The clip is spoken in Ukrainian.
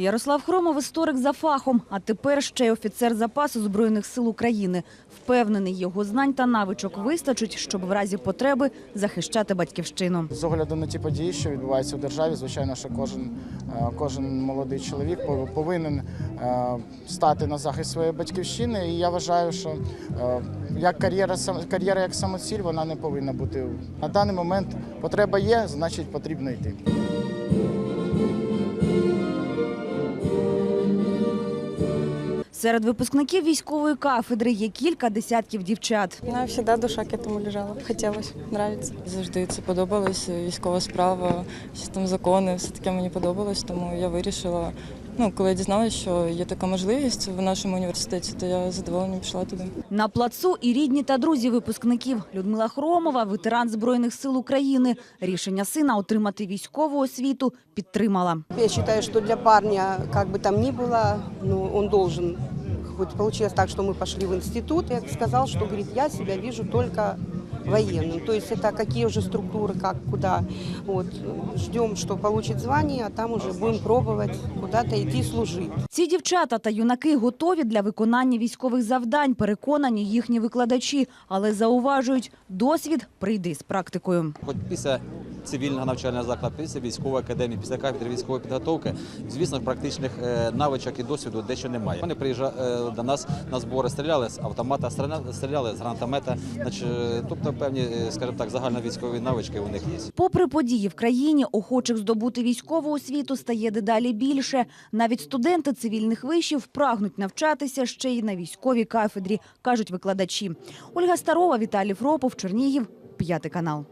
Ярослав Хромов історик за фахом, а тепер ще й офіцер запасу Збройних сил України. Впевнений, його знань та навичок вистачить, щоб в разі потреби захищати батьківщину. З огляду на ті події, що відбуваються у державі, звичайно, що кожен, е, кожен молодий чоловік пов- повинен е, стати на захист своєї батьківщини. І я вважаю, що е, як кар'єра кар'єра як самоціль, вона не повинна бути на даний момент. Потреба є, значить потрібно йти. Серед випускників військової кафедри є кілька десятків дівчат. Вона завжди душа к этому лежала. Хотілося, подобається. Завжди це подобалось. Військова справа, всі там закони, все таке мені подобалось, тому я вирішила. Ну, коли я дізналася, що є така можливість в нашому університеті, то я з задоволенням пішла туди. На плацу і рідні та друзі випускників. Людмила Хромова, ветеран Збройних сил України. Рішення сина отримати військову освіту підтримала. Я считаю, что для парня, как бы там ни было, ну, он должен, хоть получилось так, что мы пошли в институт, я сказал, что, говорит, я себя вижу только военным. То есть это какие уже структуры, как, куда. Вот, ждем, что получит звание, а там уже будем пробовать куда-то идти служить. Ці дівчата та юнаки готові для виконання військових завдань, переконані їхні викладачі, але зауважують, досвід прийде з практикою. Хоч після цивільного навчального закладу, після військової академії, після кафедри військової підготовки, звісно, практичних е, навичок і досвіду дещо немає. Вони приїжджали е, до нас на збори, стріляли з автомата, стріля- стріляли з гранатомета, е, тобто певні, скажімо так, загальновійськові навички у них є. Попри події в країні, охочих здобути військову освіту стає дедалі більше. Навіть студенти цивільних вишів прагнуть навчатися ще й на військовій кафедрі, кажуть викладачі. Ольга Старова, Віталій Фропов, Чернігів, п'ятий канал.